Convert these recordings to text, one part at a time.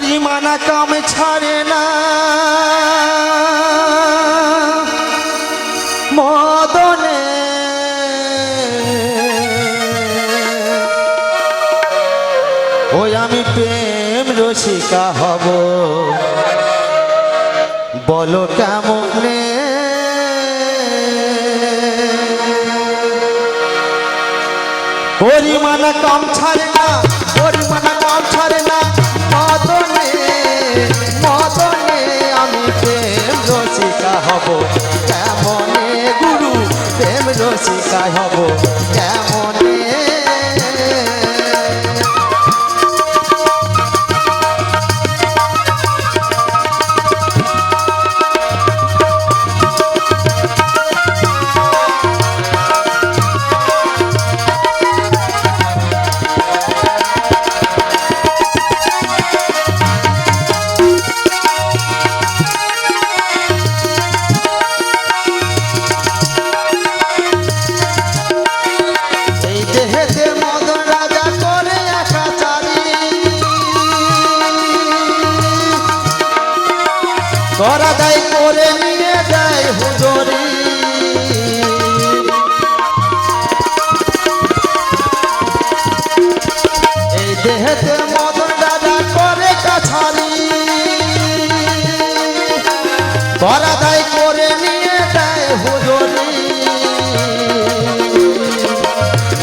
মানা কাম ছাড়ে না। মদনে ওই আমি প্রেম রসিকা হব। বলো কেমনে? পরিমাণ কম ছাড়ে হব। কেমনে গুরু প্রেম রসিকায় হব?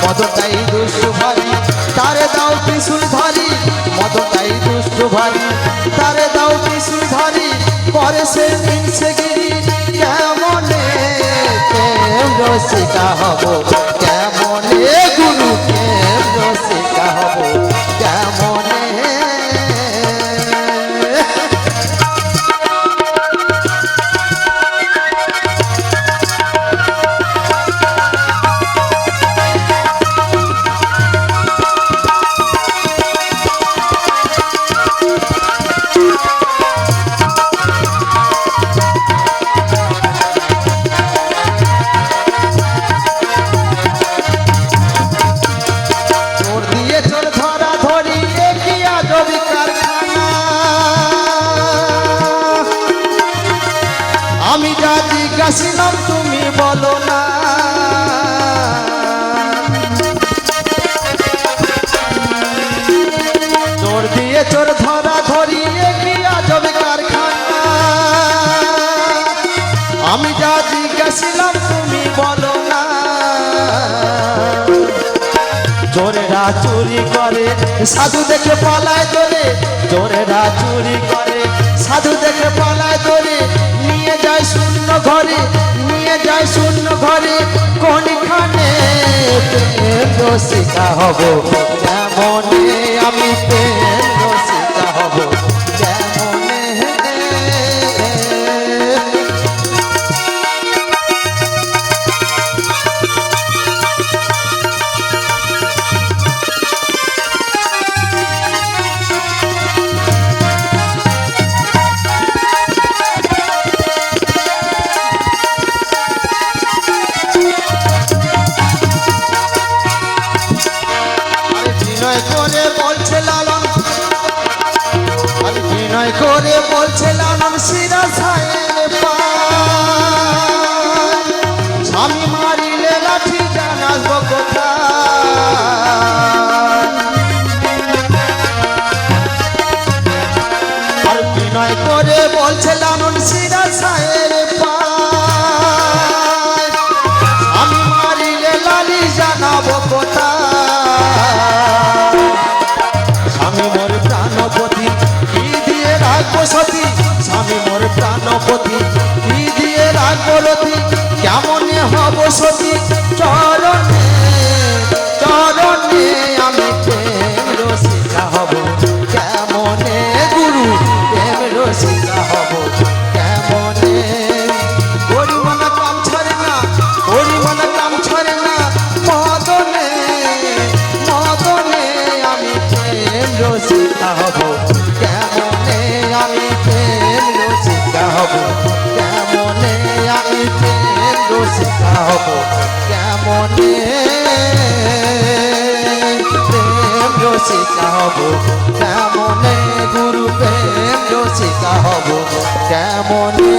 মদতাই দুষ্টু ভারী, তারে দাও ত্রিশুল ভারী মদতাই দুষ্টু ভারী, তারে দাও ত্রিশুল ভারী, পরে সে মিনছে গিরি, কেমনে? কেম রসিকা হব, কেমনে জিজ্ঞাসিলাম তুমি বলো না। চোর দিয়ে চোর ধরা ধরি এগিয়া জবি কারখানা। আমি যা জিজ্ঞাসিলাম, তুমি বলো না। জোরেরা চুরি করে, সাধু দেখে পালায় তোরে জোরেরা চুরি করে সাধু দেখে পালায় ধরে নিয়ে যায় শূন্য ঘরে, নিয়ে যায় শূন্য ঘরে, কোনখানে তো রসিকা হব? যেমন আমি প্রেম করে বলছে লালন। আরে বিনয় করে বলছে লালন, সিরা স্বামী মারিলে লাঠি আর বিনয় করে বলছে লালন, সিরা সাহেব কেমন হব। কেমনে গুরু প্রেম রসিকা হব? কেমনে